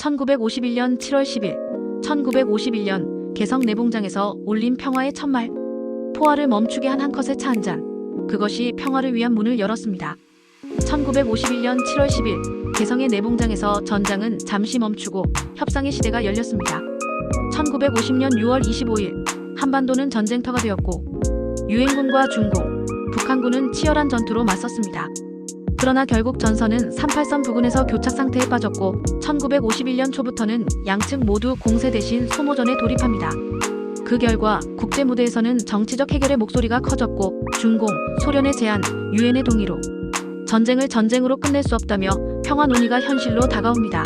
1951년 7월 10일 1951년 개성 내봉장에서 올린 평화의 첫말 포화를 멈추게 한 한 컷의 차 한 잔 그것이 평화를 위한 문을 열었습니다. 1951년 7월 10일 개성의 내봉장에서 전장은 잠시 멈추고 협상의 시대가 열렸습니다. 1950년 6월 25일 한반도는 전쟁터가 되었고 유엔군과 중공, 북한군은 치열한 전투로 맞섰습니다. 그러나 결국 전선은 38선 부근에서 교착 상태에 빠졌고 1951년 초부터는 양측 모두 공세 대신 소모전에 돌입합니다. 그 결과 국제 무대에서는 정치적 해결의 목소리가 커졌고 중공, 소련의 제안, 유엔의 동의로 전쟁을 전쟁으로 끝낼 수 없다며 평화 논의가 현실로 다가옵니다.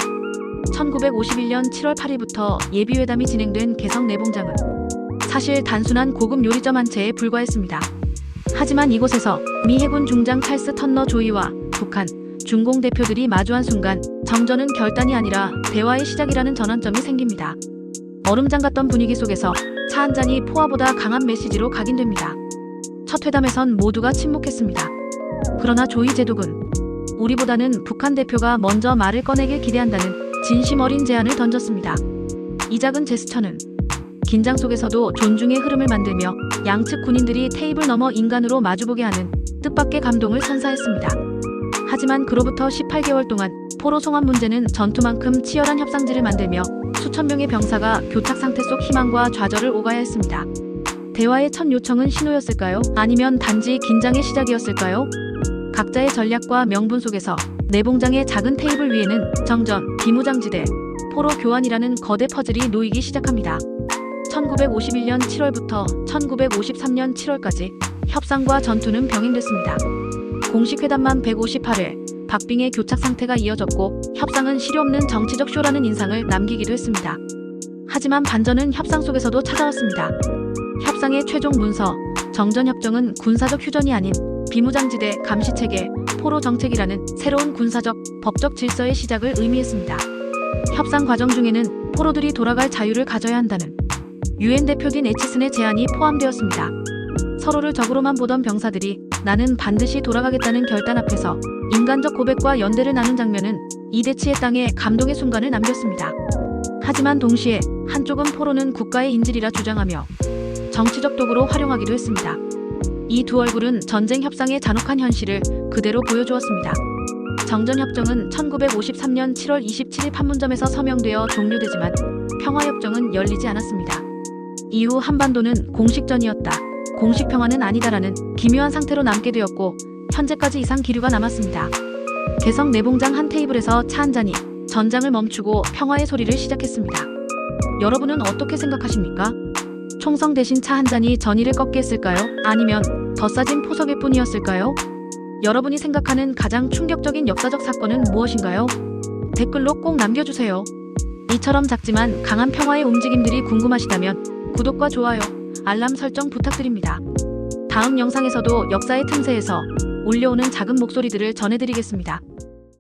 1951년 7월 8일부터 예비회담이 진행된 개성 내봉장은 사실 단순한 고급 요리점 한 채에 불과했습니다. 하지만 이곳에서 미 해군 중장 찰스 턴너 조이와 북한, 중공 대표들이 마주한 순간 정전은 결단이 아니라 대화의 시작이라는 전환점이 생깁니다. 얼음장 같던 분위기 속에서 차 한 잔이 포화보다 강한 메시지로 각인됩니다. 첫 회담에선 모두가 침묵했습니다. 그러나 조이 제독은 우리보다는 북한 대표가 먼저 말을 꺼내길 기대한다는 진심 어린 제안을 던졌습니다. 이 작은 제스처는 긴장 속에서도 존중의 흐름을 만들며 양측 군인들이 테이블 너머 인간으로 마주보게 하는 뜻밖의 감동을 선사했습니다. 하지만 그로부터 18개월 동안 포로 송환 문제는 전투만큼 치열한 협상지를 만들며 수천 명의 병사가 교착 상태 속 희망과 좌절을 오가야 했습니다. 대화의 첫 요청은 신호였을까요? 아니면 단지 긴장의 시작이었을까요? 각자의 전략과 명분 속에서 내봉장의 작은 테이블 위에는 정전, 비무장지대, 포로 교환이라는 거대 퍼즐이 놓이기 시작합니다. 1951년 7월부터 1953년 7월까지 협상과 전투는 병행됐습니다. 공식 회담만 158회, 박빙의 교착 상태가 이어졌고 협상은 실효 없는 정치적 쇼라는 인상을 남기기도 했습니다. 하지만 반전은 협상 속에서도 찾아왔습니다. 협상의 최종 문서, 정전협정은 군사적 휴전이 아닌 비무장지대 감시체계, 포로 정책이라는 새로운 군사적, 법적 질서의 시작을 의미했습니다. 협상 과정 중에는 포로들이 돌아갈 자유를 가져야 한다는 유엔 대표 딘 에치슨의 제안이 포함되었습니다. 서로를 적으로만 보던 병사들이 나는 반드시 돌아가겠다는 결단 앞에서 인간적 고백과 연대를 나눈 장면은 이대치의 땅에 감동의 순간을 남겼습니다. 하지만 동시에 한쪽은 포로는 국가의 인질이라 주장하며 정치적 도구로 활용하기도 했습니다. 이 두 얼굴은 전쟁 협상의 잔혹한 현실을 그대로 보여주었습니다. 정전협정은 1953년 7월 27일 판문점에서 서명되어 종료되지만 평화협정은 열리지 않았습니다. 이후 한반도는 공식전이었다. 공식 평화는 아니다라는 기묘한 상태로 남게 되었고 현재까지 이상 기류가 남았습니다. 개성 내봉장 한 테이블에서 차 한 잔이 전장을 멈추고 평화의 소리를 시작했습니다. 여러분은 어떻게 생각하십니까? 총성 대신 차 한 잔이 전의를 꺾게 했을까요? 아니면 더 싸진 포석일 뿐이었을까요? 여러분이 생각하는 가장 충격적인 역사적 사건은 무엇인가요? 댓글로 꼭 남겨주세요. 이처럼 작지만 강한 평화의 움직임들이 궁금하시다면 구독과 좋아요, 알람 설정 부탁드립니다. 다음 영상에서도 역사의 틈새에서 울려오는 작은 목소리들을 전해드리겠습니다.